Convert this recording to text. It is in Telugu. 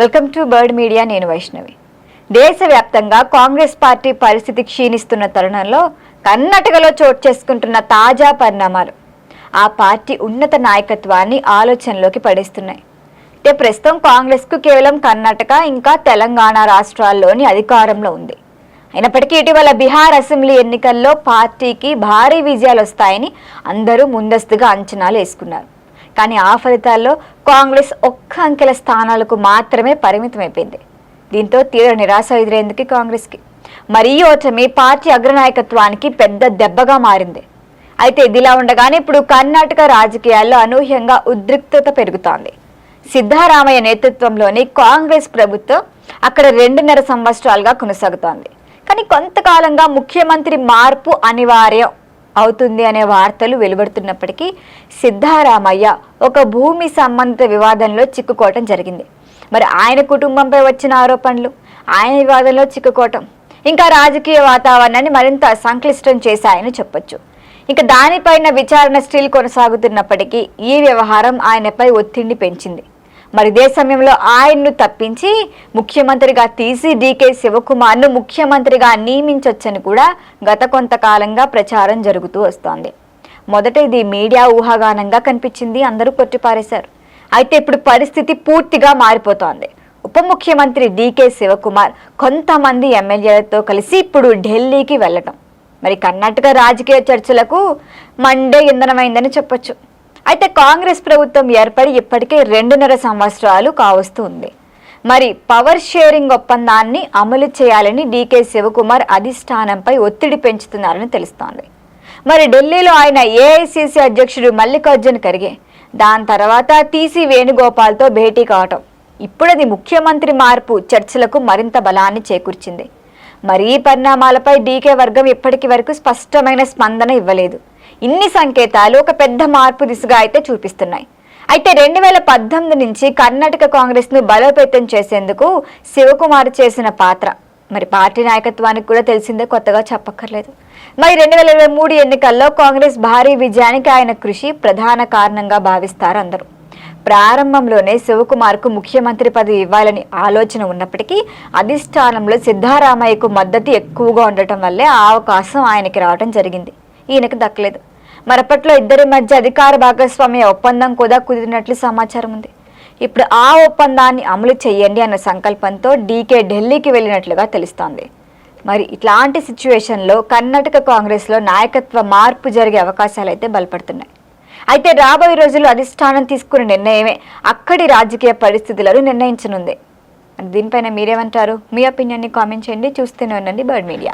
వెల్కమ్ టు బర్డ్ మీడియా నేను వైష్ణవి. దేశవ్యాప్తంగా కాంగ్రెస్ పార్టీ పరిస్థితి క్షీణిస్తున్న తరుణంలో కర్ణాటకలో చోటు చేసుకుంటున్న తాజా పరిణామాలు. ఆ పార్టీ ఉన్నత నాయకత్వాన్ని ఆలోచనలోకి పడేస్తున్నాయి. అంటే ప్రస్తుతం కాంగ్రెస్కు కేవలం కర్ణాటక ఇంకా తెలంగాణ రాష్ట్రాల్లోని అధికారంలో ఉంది. అయినప్పటికీ ఇటీవల బీహార్ అసెంబ్లీ ఎన్నికల్లో పార్టీకి భారీ విజయాలు వస్తాయని అందరూ ముందస్తుగా అంచనాలు వేసుకున్నారు. కానీ ఆ ఫలితాల్లో కాంగ్రెస్ ఒక్క అంకెల స్థానాలకు మాత్రమే పరిమితమైపోయింది. దీంతో తీవ్ర నిరాశ ఎదురైంది కాంగ్రెస్కి. మరీ ఓటమి పార్టీ అగ్రనాయకత్వానికి పెద్ద దెబ్బగా మారింది. అయితే ఇదిలా ఉండగానే ఇప్పుడు కర్ణాటక రాజకీయాల్లో అనూహ్యంగా ఉద్రిక్తత పెరుగుతోంది. సిద్ధారామయ్య నేతృత్వంలోని కాంగ్రెస్ ప్రభుత్వం అక్కడ రెండున్నర సంవత్సరాలుగా కొనసాగుతోంది. కానీ కొంతకాలంగా ముఖ్యమంత్రి మార్పు అనివార్యం. అవుతుంది అనే వార్తలు వెలువడుతున్నప్పటికీ సిద్ధారామయ్య ఒక భూమి సంబంధిత వివాదంలో చిక్కుకోవటం జరిగింది. మరి ఆయన కుటుంబంపై వచ్చిన ఆరోపణలు ఆయన వివాదంలో చిక్కుకోవటం ఇంకా రాజకీయ వాతావరణాన్ని మరింత సంక్లిష్టం చేశాయని చెప్పొచ్చు. ఇంకా దానిపైన విచారణ స్టిల్ కొనసాగుతున్నప్పటికీ ఈ వ్యవహారం ఆయనపై ఒత్తిడిని పెంచింది. మరి ఇదే సమయంలో ఆయన్ను తప్పించి ముఖ్యమంత్రిగా తీసి డీకే శివకుమార్ను ముఖ్యమంత్రిగా నియమించొచ్చని కూడా గత కొంతకాలంగా ప్రచారం జరుగుతూ వస్తోంది. మొదట ఇది మీడియా ఊహాగానంగా కనిపించింది అందరూ కొట్టిపారేశారు. అయితే ఇప్పుడు పరిస్థితి పూర్తిగా మారిపోతోంది. ఉప ముఖ్యమంత్రి డీకే శివకుమార్ కొంతమంది ఎమ్మెల్యేలతో కలిసి ఇప్పుడు ఢిల్లీకి వెళ్ళటం. మరి కర్ణాటక రాజకీయ చర్చలకు మండే ఇంధనమైందని చెప్పొచ్చు. అయితే కాంగ్రెస్ ప్రభుత్వం ఏర్పడి ఇప్పటికే రెండున్నర సంవత్సరాలు కావస్తూ ఉంది మరి పవర్ షేరింగ్ ఒప్పందాన్ని అమలు చేయాలని డీకే శివకుమార్ అధిష్టానంపై ఒత్తిడి పెంచుతున్నారని తెలుస్తోంది. మరి ఢిల్లీలో ఆయన ఏఐసిసి అధ్యక్షుడు మల్లికార్జున్ ఖర్గే దాని తర్వాత టీసీ వేణుగోపాల్తో భేటీ కావటం. ఇప్పుడది ముఖ్యమంత్రి మార్పు చర్చలకు మరింత బలాన్ని చేకూర్చింది. మరి ఈ పరిణామాలపై డీకే వర్గం ఇప్పటికి వరకు స్పష్టమైన స్పందన ఇవ్వలేదు. ఇన్ని సంకేతాలు ఒక పెద్ద మార్పు దిశగా అయితే చూపిస్తున్నాయి. అయితే రెండు వేల పద్దెనిమిది నుంచి కర్ణాటక కాంగ్రెస్ను బలోపేతం చేసేందుకు శివకుమార్ చేసిన పాత్ర. మరి పార్టీ నాయకత్వానికి కూడా తెలిసిందే కొత్తగా చెప్పక్కర్లేదు. మరి రెండు వేల ఇరవై మూడు ఎన్నికల్లో కాంగ్రెస్ భారీ విజయానికి ఆయన కృషి ప్రధాన కారణంగా భావిస్తారు అందరూ. ప్రారంభంలోనే శివకుమార్కు ముఖ్యమంత్రి పదవి ఇవ్వాలని ఆలోచన ఉన్నప్పటికీ అధిష్టానంలో సిద్ధారామయ్యకు మద్దతు ఎక్కువగా ఉండటం వల్లే ఆ అవకాశం ఆయనకి రావడం జరిగింది. ఈయనకు దక్కలేదు. మరప్పట్లో ఇద్దరి మధ్య అధికార భాగస్వామ్య ఒప్పందం కూడా కుదిరినట్లు సమాచారం ఉంది. ఇప్పుడు ఆ ఒప్పందాన్ని అమలు చేయండి అన్న సంకల్పంతో డీకే ఢిల్లీకి వెళ్ళినట్లుగా తెలుస్తోంది. మరి ఇట్లాంటి సిచ్యువేషన్లో కర్ణాటక కాంగ్రెస్లో నాయకత్వ మార్పు జరిగే అవకాశాలు అయితే బలపడుతున్నాయి. అయితే రాబోయే రోజుల్లో అధిష్టానం తీసుకున్న నిర్ణయమే అక్కడి రాజకీయ పరిస్థితులను నిర్ణయించనుంది. దీనిపైన మీరేమంటారు? మీ ఒపీనియన్ని కామెంట్ చేయండి. చూస్తూనే ఉండండి బర్డ్ మీడియా.